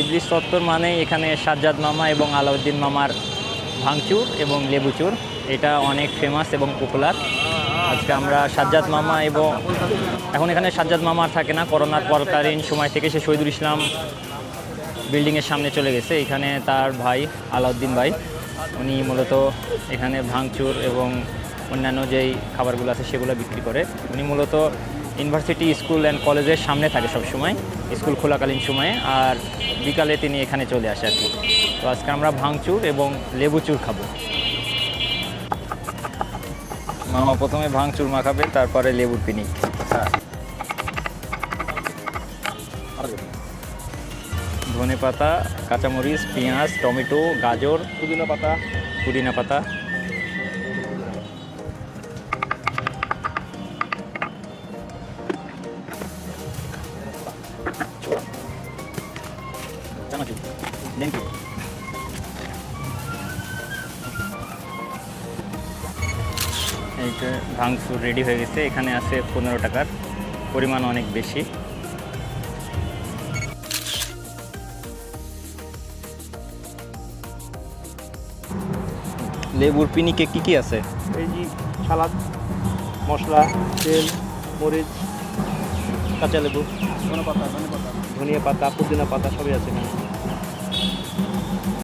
ইবলিশ চত্বর মানে এখানে সাজ্জাদ মামা এবং আলাউদ্দিন মামার ভাঙচুর এবং লেবুচুর। এটা অনেক ফেমাস এবং পপুলার আজকে আমরা সাজ্জাদ মামা এবং এখন এখানে সাজ্জাদ মামা থাকে না, করোনার পরকালীন সময় থেকে সে শহীদুল ইসলাম বিল্ডিংয়ের সামনে চলে গেছে। এখানে তার ভাই, আলাউদ্দিন ভাই, উনি মূলত এখানে ভাঙচুর এবং অন্যান্য যেই খাবারগুলো আছে সেগুলো বিক্রি করে। উনি মূলত ইউনিভার্সিটি, স্কুল অ্যান্ড কলেজের সামনে থাকে সবসময়, স্কুল খোলাকালীন সময়ে, আর বিকালে তিনি এখানে চলে আসে আর কি। তো আজকে আমরা ভাঙচুর এবং লেবুচুর খাব। মামা প্রথমে ভাঙচুর মাখাবে, তারপরে লেবুর পিনিক ধনে পাতা কাঁচামরিচ, পেঁয়াজ, টমেটো, গাজর, পুদিনা পাতা পুদিনা পাতা। চানাচুর ইউ এইটা ভাঙচুর রেডি হয়ে গেছে, এখানে আছে পনেরো টাকার। পরিমাণ অনেক বেশি। লেবুর পিনিকে কি কি আছে? এই যে সালাদ, মশলা, তেল, মরিচ, কাঁচা লেবু ধনে পাতা ধনে পাতা ধনিয়া পাতা, পুদিনা পাতা, সবই আছে এখানে।